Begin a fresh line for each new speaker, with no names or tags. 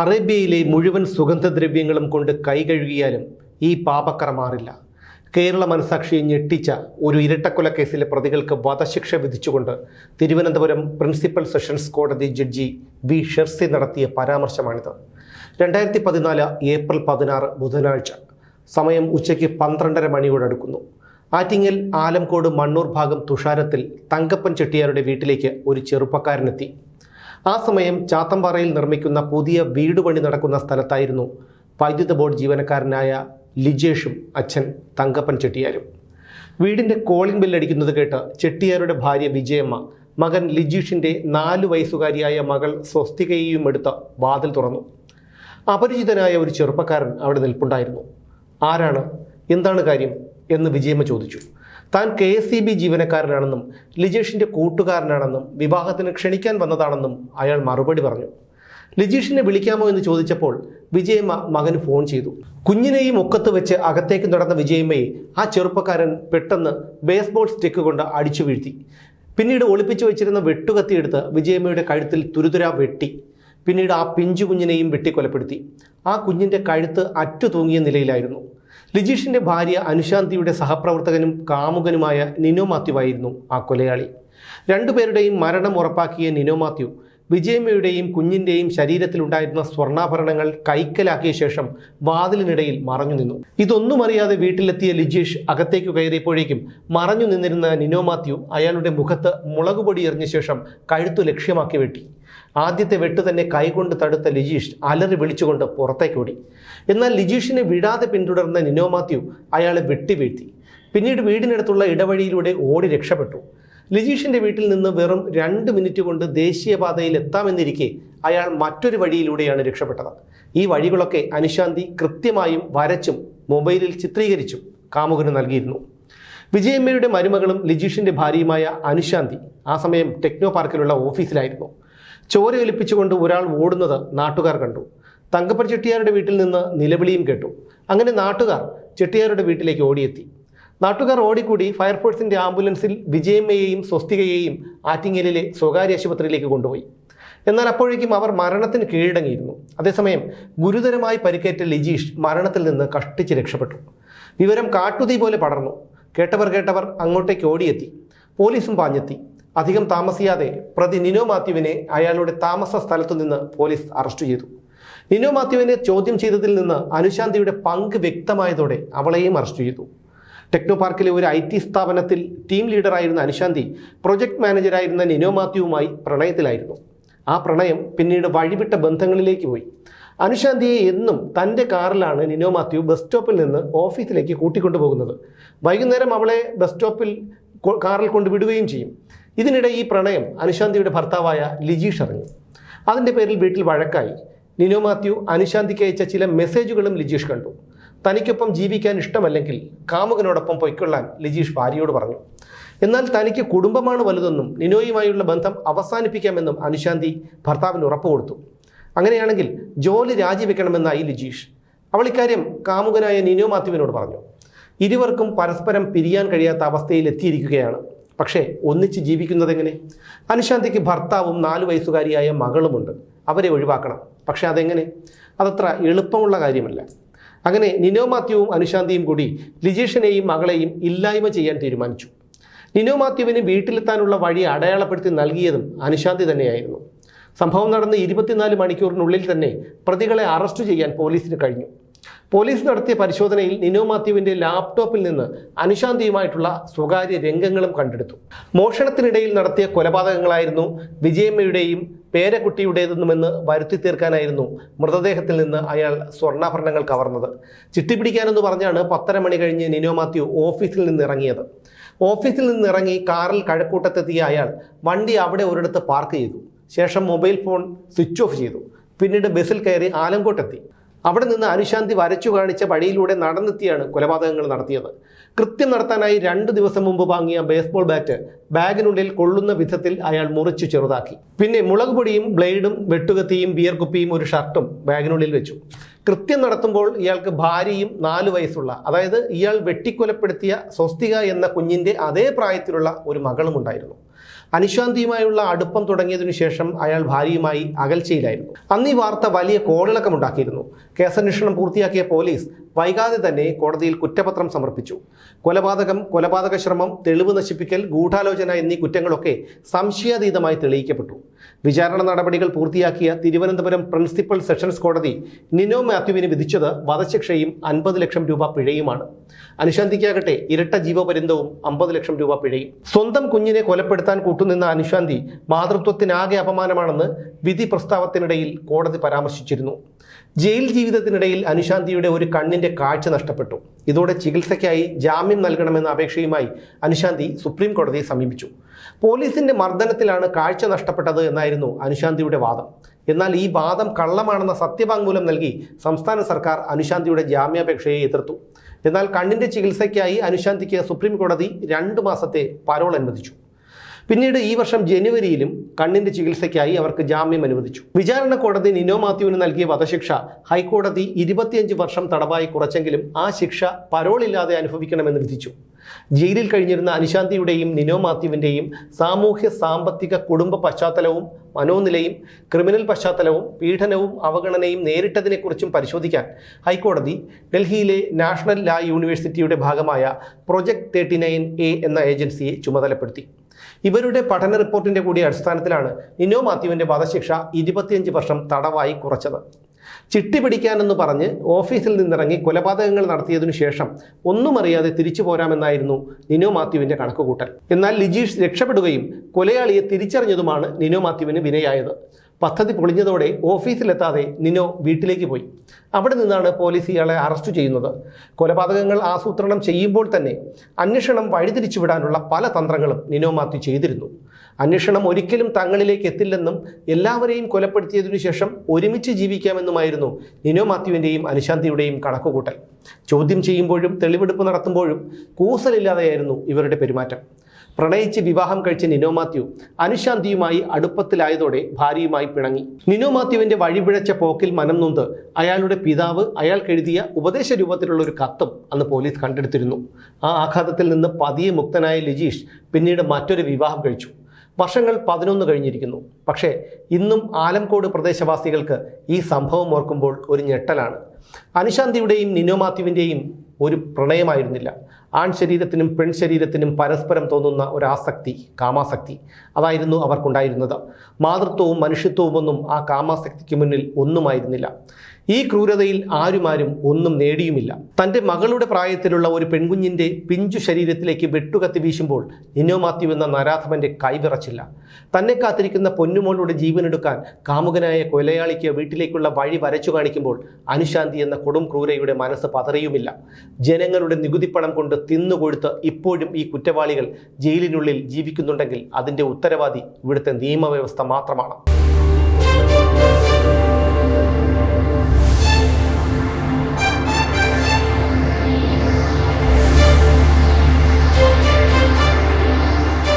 അറേബ്യയിലെ മുഴുവൻ സുഗന്ധദ്രവ്യങ്ങളും കൊണ്ട് കൈ കഴുകിയാലും ഈ പാപക്കറ മാറില്ല. കേരള മനസാക്ഷിയെ ഞെട്ടിച്ച ഒരു ഇരട്ടക്കൊലക്കേസിലെ പ്രതികൾക്ക് വധശിക്ഷ വിധിച്ചുകൊണ്ട് തിരുവനന്തപുരം പ്രിൻസിപ്പൽ സെഷൻസ് കോടതി ജഡ്ജി വി ഷെർസി നടത്തിയ പരാമർശമാണിത്. രണ്ടായിരത്തി പതിനാല് ഏപ്രിൽ പതിനാറ് ബുധനാഴ്ച സമയം ഉച്ചയ്ക്ക് പന്ത്രണ്ടര മണിയോടടുക്കുന്നു ആറ്റിങ്ങൽ ആലംകോട് മണ്ണൂർ ഭാഗം തുഷാരത്തിൽ തങ്കപ്പൻ ചെട്ടിയാരുടെ വീട്ടിലേക്ക് ഒരു ചെറുപ്പക്കാരനെത്തി. ആ സമയം ചാത്തമ്പാറയിൽ നിർമ്മിക്കുന്ന പുതിയ വീട് പണി നടക്കുന്ന സ്ഥലത്തായിരുന്നു വൈദ്യുത ബോർഡ് ജീവനക്കാരനായ ലിജേഷും അച്ഛൻ തങ്കപ്പൻ ചെട്ടിയാരും. വീടിന്റെ കോളിംഗ് ബില്ലടിക്കുന്നത് കേട്ട് ചെട്ടിയാരുടെ ഭാര്യ വിജയമ്മ മകൻ ലിജീഷിന്റെ നാല് വയസ്സുകാരിയായ മകൾ സ്വസ്തികയെയും എടുത്ത് വാതിൽ തുറന്നു. അപരിചിതനായ ഒരു ചെറുപ്പക്കാരൻ അവിടെ നിൽപ്പുണ്ടായിരുന്നു. ആരാണ്? എന്താണ് കാര്യം? എന്ന് വിജയമ്മ ചോദിച്ചു. താൻ കെ എസ് സി ബി ജീവനക്കാരനാണെന്നും ലിജേഷിന്റെ കൂട്ടുകാരനാണെന്നും വിവാഹത്തിന് ക്ഷണിക്കാൻ വന്നതാണെന്നും അയാൾ മറുപടി പറഞ്ഞു. ലിജീഷിനെ വിളിക്കാമോ എന്ന് ചോദിച്ചപ്പോൾ വിജയമ്മ മകന് ഫോൺ ചെയ്തു. കുഞ്ഞിനെയും ഒക്കത്ത് വെച്ച് അകത്തേക്ക് നടന്ന വിജയമ്മയെ ആ ചെറുപ്പക്കാരൻ പെട്ടെന്ന് ബേസ്ബോൾ സ്റ്റിക്ക് കൊണ്ട് അടിച്ചു വീഴ്ത്തി. പിന്നീട് ഒളിപ്പിച്ചു വെച്ചിരുന്ന വെട്ടുകത്തിയെടുത്ത് വിജയമ്മയുടെ കഴുത്തിൽ തുരുതുരാ വെട്ടി. പിന്നീട് ആ പിഞ്ചു കുഞ്ഞിനെയും വെട്ടിക്കൊലപ്പെടുത്തി. ആ കുഞ്ഞിന്റെ കഴുത്ത് അറ്റു തൂങ്ങിയ നിലയിലായിരുന്നു. ലിജീഷിന്റെ ഭാര്യ അനുശാന്തിയുടെ സഹപ്രവർത്തകനും കാമുകനുമായ നിനോ മാത്യു ആയിരുന്നു ആ കൊലയാളി. രണ്ടുപേരുടെയും മരണം ഉറപ്പാക്കിയ നിനോ മാത്യു വിജയമ്മയുടെയും കുഞ്ഞിന്റെയും ശരീരത്തിലുണ്ടായിരുന്ന സ്വർണാഭരണങ്ങൾ കൈക്കലാക്കിയ ശേഷം വാതിലിനിടയിൽ മറഞ്ഞു നിന്നു. ഇതൊന്നും അറിയാതെ വീട്ടിലെത്തിയ ലിജീഷ് അകത്തേക്ക് കയറിയപ്പോഴേക്കും മറഞ്ഞു നിന്നിരുന്ന നിനോ മാത്യു അയാളുടെ മുഖത്ത് മുളകുപൊടി എറിഞ്ഞ ശേഷം കഴുത്തു ലക്ഷ്യമാക്കി വെട്ടി. ആദ്യത്തെ വെട്ട് തന്നെ കൈകൊണ്ട് തടുത്ത ലിജീഷ് അലറി വിളിച്ചുകൊണ്ട് പുറത്തേക്ക് ഓടി. എന്നാൽ ലിജീഷിനെ വിടാതെ പിന്തുടർന്ന നിനോ മാത്യു അയാളെ വെട്ടി വീഴ്ത്തി പിന്നീട് വീടിനടുത്തുള്ള ഇടവഴിയിലൂടെ ഓടി രക്ഷപ്പെട്ടു. ലിജീഷിന്റെ വീട്ടിൽ നിന്ന് വെറും രണ്ട് മിനിറ്റ് കൊണ്ട് ദേശീയപാതയിൽ എത്താമെന്നിരിക്കെ അയാൾ മറ്റൊരു വഴിയിലൂടെയാണ് രക്ഷപ്പെട്ടത്. ഈ വഴികളൊക്കെ അനുശാന്തി കൃത്യമായും വരച്ചും മൊബൈലിൽ ചിത്രീകരിച്ചും കാമുകന് നൽകിയിരുന്നു. വിജയമ്മയുടെ മരുമകളും ലിജീഷിന്റെ ഭാര്യയുമായ അനുശാന്തി ആ സമയം ടെക്നോ പാർക്കിലുള്ള ഓഫീസിലായിരുന്നു. ചോരയൊലിപ്പിച്ചുകൊണ്ട് ഒരാൾ ഓടുന്നത് നാട്ടുകാർ കണ്ടു. തങ്കപ്പൻ ചെട്ടിയാരുടെ വീട്ടിൽ നിന്ന് നിലവിളിയും കേട്ടു. അങ്ങനെ നാട്ടുകാർ ചെട്ടിയാരുടെ വീട്ടിലേക്ക് ഓടിയെത്തി. നാട്ടുകാർ ഓടിക്കൂടി ഫയർഫോഴ്സിന്റെ ആംബുലൻസിൽ വിജയമ്മയെയും സ്വസ്തികയെയും ആറ്റിങ്ങലിലെ സ്വകാര്യ ആശുപത്രിയിലേക്ക് കൊണ്ടുപോയി. എന്നാൽ അപ്പോഴേക്കും അവർ മരണത്തിന് കീഴടങ്ങിയിരുന്നു. അതേസമയം ഗുരുതരമായി പരിക്കേറ്റ ലിജീഷ് മരണത്തിൽ നിന്ന് കഷ്ടിച്ച് രക്ഷപ്പെട്ടു. വിവരം കാട്ടുതീ പോലെ പടർന്നു. കേട്ടവർ കേട്ടവർ അങ്ങോട്ടേക്ക് ഓടിയെത്തി. പോലീസും പാഞ്ഞെത്തി. അധികം താമസിയാതെ പ്രതി നിനോ മാത്യുവിനെ അയാളുടെ താമസ സ്ഥലത്തു നിന്ന് പോലീസ് അറസ്റ്റ് ചെയ്തു. നിനോ മാത്യുവിനെ ചോദ്യം ചെയ്തതിൽ നിന്ന് അനുശാന്തിയുടെ പങ്ക് വ്യക്തമായതോടെ അവളെയും അറസ്റ്റ് ചെയ്തു. ടെക്നോ പാർക്കിലെ ഒരു ഐ ടി സ്ഥാപനത്തിൽ ടീം ലീഡറായിരുന്ന അനുശാന്തി പ്രൊജക്ട് മാനേജറായിരുന്ന നിനോ മാത്യുവുമായി പ്രണയത്തിലായിരുന്നു. ആ പ്രണയം പിന്നീട് വഴിവിട്ട ബന്ധങ്ങളിലേക്ക് പോയി. അനുശാന്തിയെ എന്നും തന്റെ കാറിലാണ് നിനോ മാത്യു ബസ് സ്റ്റോപ്പിൽ നിന്ന് ഓഫീസിലേക്ക് കൂട്ടിക്കൊണ്ടുപോകുന്നത് വൈകുന്നേരം അവളെ ബസ് സ്റ്റോപ്പിൽ കാറിൽ കൊണ്ടുവിടുകയും ചെയ്യും. ഇതിനിടെ ഈ പ്രണയം അനുശാന്തിയുടെ ഭർത്താവായ ലിജീഷ് അറിഞ്ഞു. അതിന്റെ പേരിൽ വീട്ടിൽ വഴക്കായി. നിനോ മാത്യു അനുശാന്തിക്ക് അയച്ച ചില മെസ്സേജുകളും ലിജീഷ് കണ്ടു. തനിക്കൊപ്പം ജീവിക്കാൻ ഇഷ്ടമല്ലെങ്കിൽ കാമുകനോടൊപ്പം പൊയ്ക്കൊള്ളാൻ ലിജീഷ് ഭാര്യയോട് പറഞ്ഞു. എന്നാൽ തനിക്ക് കുടുംബമാണ് വലുതെന്നും നിനോയുമായുള്ള ബന്ധം അവസാനിപ്പിക്കാമെന്നും അനുശാന്തി ഭർത്താവിന് ഉറപ്പ് കൊടുത്തു. അങ്ങനെയാണെങ്കിൽ ജോലി രാജിവെക്കണമെന്നായി ലിജീഷ്. അവൾ ഇക്കാര്യം കാമുകനായ നിനോ മാത്യുവിനോട് പറഞ്ഞു. ഇരുവർക്കും പരസ്പരം പിരിയാൻ കഴിയാത്ത അവസ്ഥയിൽ എത്തിയിരിക്കുകയാണ്. പക്ഷേ ഒന്നിച്ച് ജീവിക്കുന്നതെങ്ങനെ? അനുശാന്തിക്ക് ഭർത്താവും നാലു വയസ്സുകാരിയായ മകളുമുണ്ട്. അവരെ ഒഴിവാക്കണം. പക്ഷേ അതെങ്ങനെ? അതത്ര എളുപ്പമുള്ള കാര്യമല്ല. അങ്ങനെ നിനോ മാത്യുവും അനുശാന്തിയും കൂടി ലിജീഷിനെയും മകളെയും ഇല്ലായ്മ ചെയ്യാൻ തീരുമാനിച്ചു. നിനോ മാത്യുവിന് വീട്ടിലെത്താനുള്ള വഴി അടയാളപ്പെടുത്തി നൽകിയതും അനുശാന്തി തന്നെയായിരുന്നു. സംഭവം നടന്ന് ഇരുപത്തിനാല് മണിക്കൂറിനുള്ളിൽ തന്നെ പ്രതികളെ അറസ്റ്റ് ചെയ്യാൻ പോലീസിന് കഴിഞ്ഞു. പോലീസ് നടത്തിയ പരിശോധനയിൽ നിനോ മാത്യുവിന്റെ ലാപ്ടോപ്പിൽ നിന്ന് അനുശാന്തിയുമായിട്ടുള്ള സ്വകാര്യ രംഗങ്ങളും കണ്ടെടുത്തു. മോഷണത്തിനിടയിൽ നടത്തിയ കൊലപാതകങ്ങളായിരുന്നു വിജയമ്മയുടെയും പേരക്കുട്ടിയുടേതെന്നുമെന്ന് വരുത്തി തീർക്കാനായിരുന്നു മൃതദേഹത്തിൽ നിന്ന് അയാൾ സ്വർണാഭരണങ്ങൾ കവർന്നത്. ചിട്ടിപ്പിടിക്കാനെന്ന് പറഞ്ഞാണ് പത്തര മണി കഴിഞ്ഞ് നിനോ മാത്യു ഓഫീസിൽ നിന്ന് ഇറങ്ങിയത് ഓഫീസിൽ നിന്ന് ഇറങ്ങി കാറിൽ കഴക്കൂട്ടത്തെത്തിയ അയാൾ വണ്ടി അവിടെ ഒരിടത്ത് പാർക്ക് ചെയ്തു. ശേഷം മൊബൈൽ ഫോൺ സ്വിച്ച് ഓഫ് ചെയ്തു. പിന്നീട് ബസ്സിൽ കയറി ആലങ്കോട്ടെത്തി. അവിടെ നിന്ന് അനുശാന്തി വരച്ചു കാണിച്ച വഴിയിലൂടെ നടന്നെത്തിയാണ് കൊലപാതകങ്ങൾ നടത്തിയത്. കൃത്യം നടത്താനായി രണ്ട് ദിവസം മുമ്പ് വാങ്ങിയ ബേസ്ബോൾ ബാറ്റ് ബാഗിനുള്ളിൽ കൊള്ളുന്ന വിധത്തിൽ അയാൾ മുറിച്ചു ചെറുതാക്കി. പിന്നെ മുളക് പൊടിയും ബ്ലേഡും വെട്ടുകത്തിയും ബിയർ കുപ്പിയും ഒരു ഷർട്ടും ബാഗിനുള്ളിൽ വെച്ചു. കൃത്യം നടത്തുമ്പോൾ ഇയാൾക്ക് ഭാര്യയും നാല് വയസ്സുള്ള അതായത് ഇയാൾ വെട്ടിക്കൊലപ്പെടുത്തിയ സ്വസ്തിക എന്ന കുഞ്ഞിന്റെ അതേ പ്രായത്തിലുള്ള ഒരു മകളും ഉണ്ടായിരുന്നു അനുശാന്തിയുമായുള്ള അടുപ്പം തുടങ്ങിയതിനു ശേഷം അയാൾ ഭാര്യയുമായി അകൽച്ചയിലായിരുന്നു. അന്ന് ഈ വാർത്ത വലിയ കോളിളക്കമുണ്ടാക്കിയിരുന്നു. കേസന്വേഷണം പൂർത്തിയാക്കിയ പോലീസ് വൈകാതെ തന്നെ കോടതിയിൽ കുറ്റപത്രം സമർപ്പിച്ചു. കൊലപാതകം കൊലപാതക ശ്രമം തെളിവ് നശിപ്പിക്കൽ ഗൂഢാലോചന എന്നീ കുറ്റങ്ങളൊക്കെ സംശയാതീതമായി തെളിയിക്കപ്പെട്ടു. വിചാരണ നടപടികൾ പൂർത്തിയാക്കിയ തിരുവനന്തപുരം പ്രിൻസിപ്പൽ സെഷൻസ് കോടതി നിനോ മാത്യുവിന് വിധിച്ചത് വധശിക്ഷയും അൻപത് ലക്ഷം രൂപ പിഴയുമാണ്. അനുശാന്തിക്കാകട്ടെ ഇരട്ട ജീവപര്യന്തവും അമ്പത് ലക്ഷം രൂപ പിഴയും. സ്വന്തം കുഞ്ഞിനെ കൊലപ്പെടുത്താൻ കൂട്ടുനിന്ന അനുശാന്തി മാതൃത്വത്തിനാകെ അപമാനമാണെന്ന് വിധി പ്രസ്താവത്തിനിടയിൽ കോടതി പരാമർശിച്ചിരുന്നു. ജയിൽ ജീവിതത്തിനിടയിൽ അനുശാന്തിയുടെ ഒരു കണ്ണിന്റെ കാഴ്ച നഷ്ടപ്പെട്ടു. ഇതോടെ ചികിത്സയ്ക്കായി ജാമ്യം നൽകണമെന്ന അപേക്ഷയുമായി അനുശാന്തി സുപ്രീം കോടതിയെ സമീപിച്ചു. പോലീസിന്റെ മർദ്ദനത്തിലാണ് കാഴ്ച നഷ്ടപ്പെട്ടത് എന്നായിരുന്നു അനുശാന്തിയുടെ വാദം. എന്നാൽ ഈ വാദം കള്ളമാണെന്ന സത്യവാങ്മൂലം നൽകി സംസ്ഥാന സർക്കാർ അനുശാന്തിയുടെ ജാമ്യാപേക്ഷയെ എതിർത്തു. എന്നാൽ കണ്ണിന്റെ ചികിത്സയ്ക്കായി അനുശാന്തിക്ക് സുപ്രീം കോടതി രണ്ട് മാസത്തെ പരോൾ അനുവദിച്ചു. പിന്നീട് ഈ വർഷം ജനുവരിയിലും കണ്ണിന്റെ ചികിത്സയ്ക്കായി അവർക്ക് ജാമ്യം അനുവദിച്ചു. വിചാരണ കോടതി നിനോ മാത്യുവിന് നൽകിയ വധശിക്ഷ ഹൈക്കോടതി ഇരുപത്തിയഞ്ച് വർഷം തടവായി കുറച്ചെങ്കിലും ആ ശിക്ഷ പരോളില്ലാതെ അനുഭവിക്കണമെന്ന് വിധിച്ചു. ജയിലിൽ കഴിഞ്ഞിരുന്ന അനുശാന്തിയുടെയും നിനോ മാത്യുവിന്റെയും സാമൂഹ്യ സാമ്പത്തിക കുടുംബ പശ്ചാത്തലവും മനോനിലയും ക്രിമിനൽ പശ്ചാത്തലവും പീഡനവും അവഗണനയും നേരിട്ടതിനെക്കുറിച്ചും പരിശോധിക്കാൻ ഹൈക്കോടതി ഡൽഹിയിലെ നാഷണൽ ലാ യൂണിവേഴ്സിറ്റിയുടെ ഭാഗമായ പ്രൊജക്ട് തേർട്ടി നയൻ എ എന്ന ഏജൻസിയെ ചുമതലപ്പെടുത്തി. ഇവരുടെ പഠന റിപ്പോർട്ടിന്റെ കൂടി അടിസ്ഥാനത്തിലാണ് നിനോ മാത്യുവിന്റെ വധശിക്ഷ ഇരുപത്തിയഞ്ച് വർഷം തടവായി കുറച്ചത്. ചിട്ടി പിടിക്കാനെന്ന് പറഞ്ഞ് ഓഫീസിൽ നിന്നിറങ്ങി കൊലപാതകങ്ങൾ നടത്തിയതിനു ശേഷം ഒന്നും അറിയാതെ തിരിച്ചു പോരാമെന്നായിരുന്നു നിനോ മാത്യുവിന്റെ കണക്കുകൂട്ടൽ. എന്നാൽ ലിജീഷ് രക്ഷപ്പെടുകയും കൊലയാളിയെ തിരിച്ചറിഞ്ഞതുമാണ് നിനോ മാത്യുവിന് വിനയായത്. പദ്ധതി പൊളിഞ്ഞതോടെ ഓഫീസിലെത്താതെ നിനോ വീട്ടിലേക്ക് പോയി. അവിടെ നിന്നാണ് പോലീസ് ഇയാളെ അറസ്റ്റ് ചെയ്യുന്നത്. കൊലപാതകങ്ങൾ ആസൂത്രണം ചെയ്യുമ്പോൾ തന്നെ അന്വേഷണം വഴിതിരിച്ചുവിടാനുള്ള പല തന്ത്രങ്ങളും നിനോ മാത്യു ചെയ്തിരുന്നു. അന്വേഷണം ഒരിക്കലും തങ്ങളിലേക്ക് എത്തില്ലെന്നും എല്ലാവരെയും കൊലപ്പെടുത്തിയതിനു ശേഷം ഒരുമിച്ച് ജീവിക്കാമെന്നുമായിരുന്നു നിനോ മാത്യുവിന്റെയും അനുശാന്തിയുടെയും കണക്കുകൂട്ടൽ. ചോദ്യം ചെയ്യുമ്പോഴും തെളിവെടുപ്പ് നടത്തുമ്പോഴും കൂസലില്ലാതെയായിരുന്നു ഇവരുടെ പെരുമാറ്റം. പ്രണയിച്ച് വിവാഹം കഴിച്ച നിനോ മാത്യു അനുശാന്തിയുമായി അടുപ്പത്തിലായതോടെ ഭാര്യയുമായി പിണങ്ങി. നിനോ മാത്യുവിന്റെ വഴിപിഴച്ച പോക്കിൽ മനം നൊന്ത് അയാളുടെ പിതാവ് അയാൾക്കെഴുതിയ ഉപദേശ രൂപത്തിലുള്ള ഒരു കത്തും അന്ന് പോലീസ് കണ്ടെടുത്തിരുന്നു. ആ ആഘാതത്തിൽ നിന്ന് പതിയെ മുക്തനായ ലിജീഷ് പിന്നീട് മറ്റൊരു വിവാഹം കഴിച്ചു. വർഷങ്ങൾ പതിനൊന്ന് കഴിഞ്ഞിരിക്കുന്നു. പക്ഷേ ഇന്നും ആലംകോട് പ്രദേശവാസികൾക്ക് ഈ സംഭവം ഓർക്കുമ്പോൾ ഒരു ഞെട്ടലാണ്. അനുശാന്തിയുടെയും നിനോ മാത്യുവിന്റെയും ഒരു പ്രണയമായിരുന്നില്ല. ആൺ ശരീരത്തിനും പെൺ ശരീരത്തിനും പരസ്പരം തോന്നുന്ന ഒരാസക്തി കാമാസക്തി. അതായിരുന്നു അവർക്കുണ്ടായിരുന്നത്. മാതൃത്വവും മനുഷ്യത്വവും ഒന്നും ആ കാമാസക്തിക്ക് മുന്നിൽ ഒന്നുമായിരുന്നില്ല. ഈ ക്രൂരതയിൽ ആരുമാരും ഒന്നും നേടിയുമില്ല. തന്റെ മകളുടെ പ്രായത്തിലുള്ള ഒരു പെൺകുഞ്ഞിന്റെ പിഞ്ചു ശരീരത്തിലേക്ക് വെട്ടുകത്തി വീശുമ്പോൾ നിനോ മാത്യു എന്ന നരാധമന്റെ കൈവിറച്ചില്ല തന്നെ കാത്തിരിക്കുന്ന പൊന്നുമോളുടെ ജീവനെടുക്കാൻ കാമുകനായ കൊലയാളിക്ക് വീട്ടിലേക്കുള്ള വഴി വരച്ചു കാണിക്കുമ്പോൾ അനുശാന്തി എന്ന കൊടും ക്രൂരയുടെ മനസ്സ് പതറിയുമില്ല. ജനങ്ങളുടെ നികുതിപ്പണം കൊണ്ട് തിന്നുകൊടുത്ത് ഇപ്പോഴും ഈ കുറ്റവാളികൾ ജയിലിനുള്ളിൽ ജീവിക്കുന്നുണ്ടെങ്കിൽ അതിന്റെ ഉത്തരവാദി ഇവിടുത്തെ നിയമവ്യവസ്ഥ മാത്രമാണ്.